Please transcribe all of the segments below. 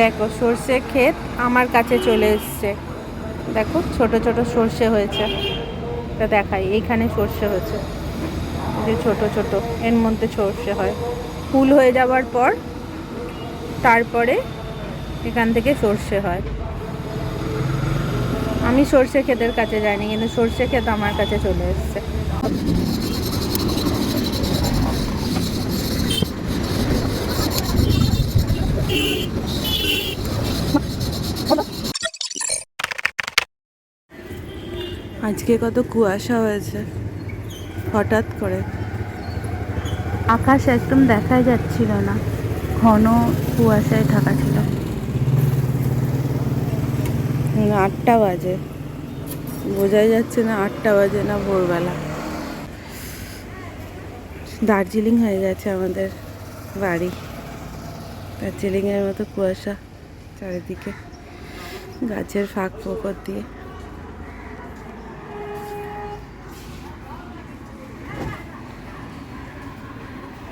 দেখো, সর্ষে ক্ষেত আমার কাছে চলে এসছে। দেখো, ছোট ছোট সর্ষে হয়েছে। এটা দেখাই, এইখানে সর্ষে হয়েছে। যে ছোট ছোট, এর মধ্যে সর্ষে হয়। ফুল হয়ে যাওয়ার পর, তারপরে এখান থেকে সর্ষে হয়। আমি সর্ষে ক্ষেতের কাছে যাইনি, কিন্তু সর্ষে ক্ষেত আমার কাছে চলে এসছে। আজকে কত কুয়াশা হয়েছে। হঠাৎ করে। আকাশ একদম দেখাই যাচ্ছিল না। ঘন কুয়াশায় ঢাকা ছিল। আটটা বাজে। বোঝাই যাচ্ছে না আটটা বাজে না ভোরবেলা। দার্জিলিং হয়ে গেছে আমাদের বাড়ি। দার্জিলিংয়ের মতো কুয়াশা চারিদিকে। গাছের ফাঁক ফোকর দিয়ে।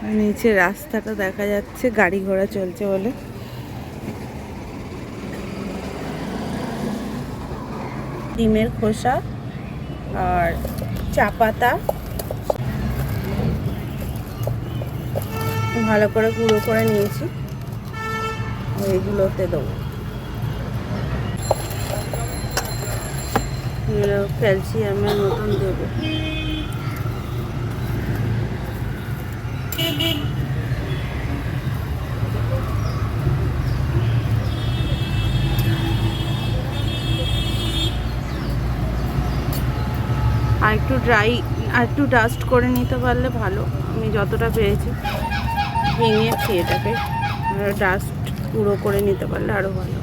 নিচে রাস্তাটা দেখা যাচ্ছে, গাড়ি ঘোড়া চলছে বলে। ডিমের খোসা আর চা পাতা। ভালো করে গুঁড়ো করে নিয়েছি। এইগুলোতে দেবো। ক্যালসিয়ামের মতন দেবো। আর একটু ড্রাই আর একটু ডাস্ট করে নিতে পারলে ভালো। আমি যতটা পেরেছি। ভেঙেছি এটাকে। ডাস্ট পুরো করে নিতে পারলে আরও ভালো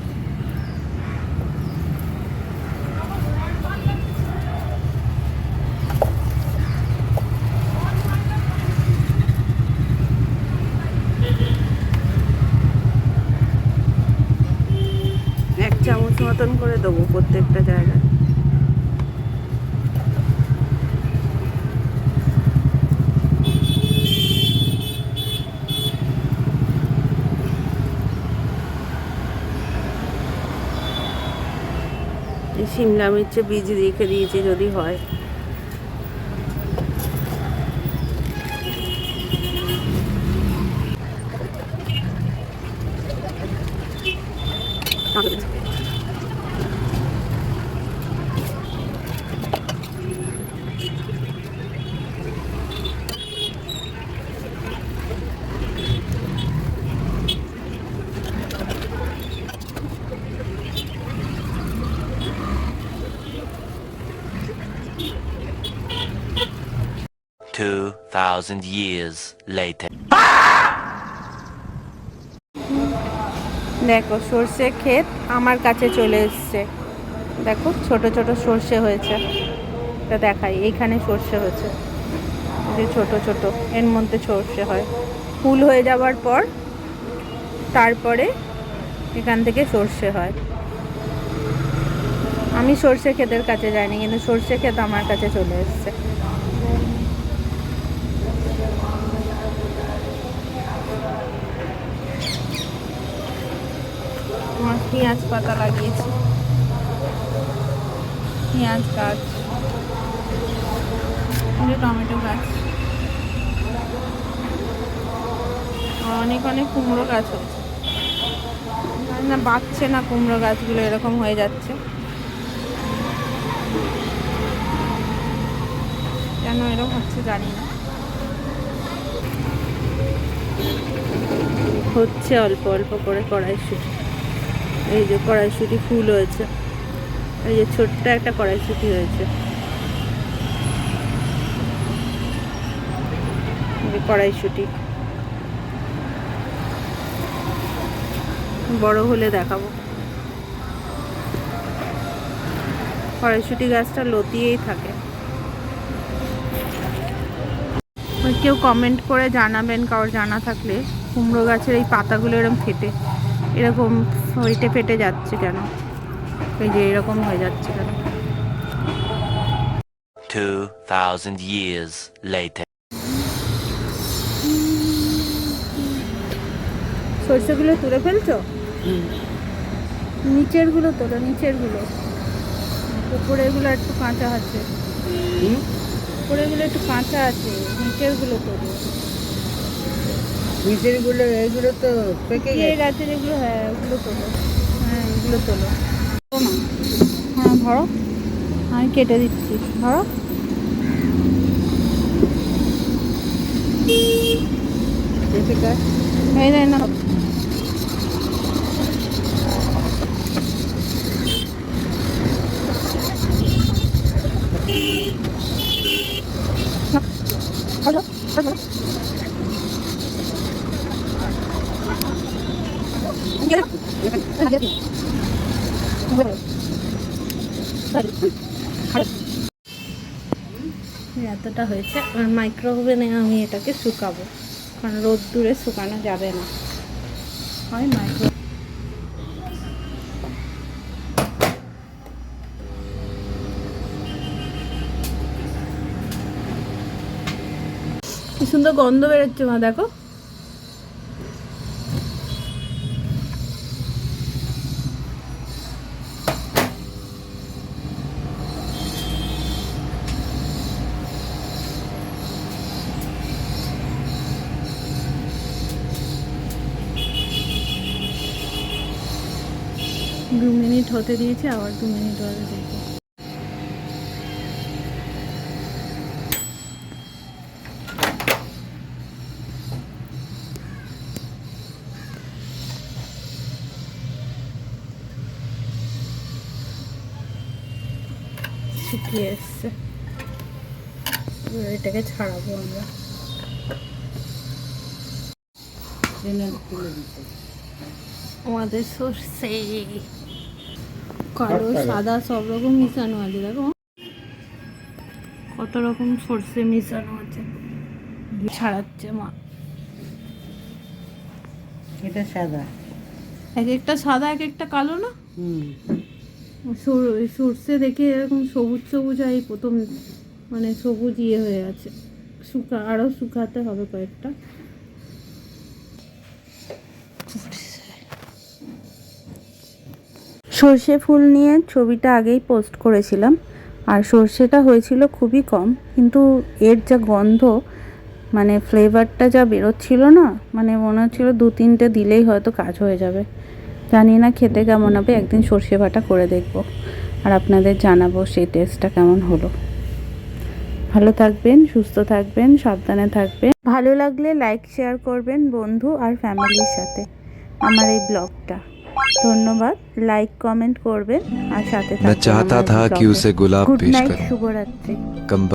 এক চামচ মতন করে দেবো প্রত্যেকটা জায়গায়। শিমলা মির্চে বীজ রেখে দিয়েছি যদি হয়। Two thousand years later. দেখো, সর্ষে ক্ষেত আমার কাছে চলে এসছে। দেখো, ছোট ছোট সর্ষে হয়েছে। এটা দেখাই, এইখানে সর্ষে হয়েছে। যে ছোট ছোট, এর মধ্যে সর্ষে হয়। ফুল হয়ে যাওয়ার পর, তারপরে এখান থেকে সর্ষে হয়। আমি সর্ষে ক্ষেতের কাছে যাইনি, কিন্তু সর্ষে ক্ষেত আমার কাছে চলে এসছে। আমার পেঁয়াজ পাতা লাগিয়েছি। পেঁয়াজ গাছ। টমেটো গাছ। অনেক অনেক কুমড়ো গাছ হয়েছে না, বাড়ছে না কুমড়ো গাছগুলো, এরকম হয়ে যাচ্ছে। কেন এরকম হচ্ছে জানি না। হচ্ছে অল্প অল্প করে কড়াই কড়াইশুটি। এই যে কড়াইশুটি ফুল হয়েছে। এই যে ছোট্ট একটা কড়াইশুটি হয়েছে। কড়াইশুটি। বড় হলে দেখাবো। কড়াইশুটি গাছটা লতিয়েই থাকে। কেউ কমেন্ট করে জানাবেন, কারোর জানা থাকলে। কুমড়ো গাছের এই পাতাগুলো এরকম ফেটে। এরকম ফেটে ফেটে যাচ্ছে কেন? এই যে এরকম হয়ে যাচ্ছে কেন? Two thousand years later. সর্ষেগুলো তুলে ফেলছো? নিচেরগুলো তোলো নিচেরগুলো উপরেরগুলো একটু কাঁচা আছে। উপরেরগুলো একটু কাঁচা আছে নিচেরগুলো তোলো নিচেরগুলো এইগুলো তো পেকে গেছে। এগুলো হ্যাঁ ওগুলো তোলো। হ্যাঁ এগুলো তোলো। না। হ্যাঁ ধরো। আমি কেটে দিচ্ছি। ধরো। এই দেয় না। এতটা হয়েছে, আর মাইক্রোওভেনে আমি এটাকে শুকাবো, কারণ রোদ দূরে শুকানো যাবে না। হয় মাইক্রো কি সুন্দর গন্ধ বেরোচ্ছে মা, দেখো। দু মিনিট হতে দিয়েছে আবার দু মিনিট শুকিয়ে এসছে। এটাকে ছাড়াবো আমরা। আমাদের সর্ষে কালো সাদা সব রকম মিশানো আছে দেখো। কত রকম সর্ষে মিশানো আছে। ছাড়াচ্ছে মা। এটা সাদা। এক একটা সাদা এক একটা কালো না? হুম। সর- ওই সর্ষে দেখে এরকম সবুজ সবুজ হয় প্রথম মানে সবুজ ইয়ে হয়ে আছে। শুকা আরও শুকাতে হবে কয়েকটা। সর্ষে ফুল নিয়ে ছবিটা আগেই পোস্ট করেছিলাম। আর সর্ষেটা হয়েছিল খুবই কম, কিন্তু এর যা গন্ধ মানে ফ্লেভারটা যা বেরোচ্ছিল না মানে মনে হচ্ছিল দু তিনটে দিলেই হয়তো কাজ হয়ে যাবে। জানি না খেতে কেমন হবে, একদিন সর্ষে বাটা করে দেখব আর আপনাদের জানাব সেই টেস্টটা কেমন হলো। ভালো থাকবেন, সুস্থ থাকবেন, সাবধানে থাকবেন। ভালো লাগলে লাইক, শেয়ার করবেন বন্ধু আর ফ্যামিলির সাথে। আমার এই ব্লগটা। ধন্যবাদ লাইক কমেন্ট করবেন আর সাথে मैं चाहता था कि उसे गुलाब গুড पेश নাইট करूं শুভরাত্রি कम